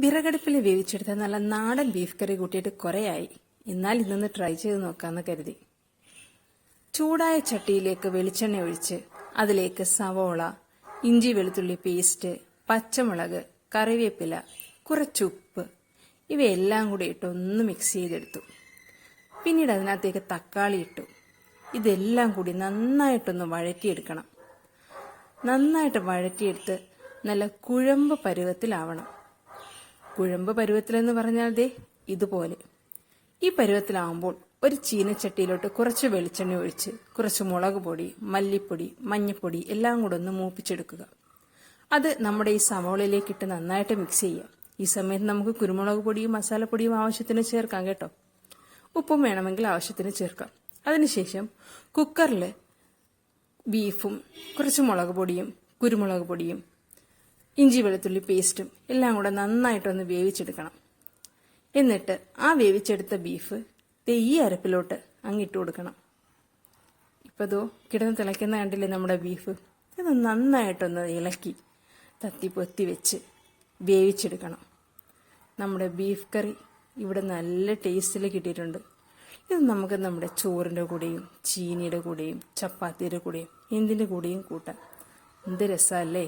വിറകടുപ്പിൽ വേവിച്ചെടുത്ത നല്ല നാടൻ ബീഫ് കറി കൂട്ടിയിട്ട് കുറേയായി. എന്നാൽ ഇന്നൊന്ന് ട്രൈ ചെയ്ത് നോക്കാമെന്ന് കരുതി. ചൂടായ ചട്ടിയിലേക്ക് വെളിച്ചെണ്ണ ഒഴിച്ച് അതിലേക്ക് സവോള ഇഞ്ചി വെളുത്തുള്ളി പേസ്റ്റ് പച്ചമുളക് കറിവേപ്പില കുറച്ചുപ്പ് ഇവയെല്ലാം കൂടി ഇട്ട് ഒന്ന് മിക്സ് ചെയ്തെടുത്തു. പിന്നീട് അതിനകത്തേക്ക് തക്കാളി ഇട്ടു. ഇതെല്ലാം കൂടി നന്നായിട്ടൊന്ന് വഴറ്റിയെടുക്കണം. നന്നായിട്ട് വഴറ്റിയെടുത്ത് നല്ല കുഴമ്പ് പരുവത്തിലാവണം. കുഴമ്പ് പരുവത്തിലെന്ന് പറഞ്ഞാൽ ദേ ഇതുപോലെ. ഈ പരുവത്തിലാവുമ്പോൾ ഒരു ചീനച്ചട്ടിയിലോട്ട് കുറച്ച് വെളിച്ചെണ്ണ ഒഴിച്ച് കുറച്ച് മുളക് പൊടി മല്ലിപ്പൊടി മഞ്ഞപ്പൊടി എല്ലാം കൂടെ ഒന്ന് മൂപ്പിച്ചെടുക്കുക. അത് നമ്മുടെ ഈ സവോളയിലേക്ക് ഇട്ട് നന്നായിട്ട് മിക്സ് ചെയ്യാം ഈ സമയത്ത് നമുക്ക് കുരുമുളക് പൊടിയും മസാലപ്പൊടിയും ആവശ്യത്തിന് ചേർക്കാം കേട്ടോ. ഉപ്പും വേണമെങ്കിൽ ആവശ്യത്തിന് ചേർക്കാം. അതിനുശേഷം കുക്കറിൽ ബീഫും കുറച്ച് മുളക് പൊടിയും കുരുമുളക് പൊടിയും ഇഞ്ചി വെളുത്തുള്ളി പേസ്റ്റും എല്ലാം കൂടെ നന്നായിട്ടൊന്ന് വേവിച്ചെടുക്കണം. എന്നിട്ട് ആ വേവിച്ചെടുത്ത ബീഫ് തെയ്യ അരപ്പിലോട്ട് അങ്ങിട്ട് കൊടുക്കണം. ഇപ്പോൾ ഇതോ കിടന്ന് തിളയ്ക്കുന്ന കണ്ടില്ലേ നമ്മുടെ ബീഫ് ഇത് നന്നായിട്ടൊന്ന് ഇളക്കി തത്തി പൊത്തി വെച്ച് വേവിച്ചെടുക്കണം. നമ്മുടെ ബീഫ് കറി ഇവിടെ നല്ല ടേസ്റ്റിൽ കിട്ടിയിട്ടുണ്ട്. ഇത് നമുക്ക് നമ്മുടെ ചോറിന്റെ കൂടെയും ചീനിയുടെ കൂടെയും ചപ്പാത്തിയുടെ കൂടെയും എന്തിന്റെ കൂടെയും കൂട്ടാം. എന്ത് രസമല്ലേ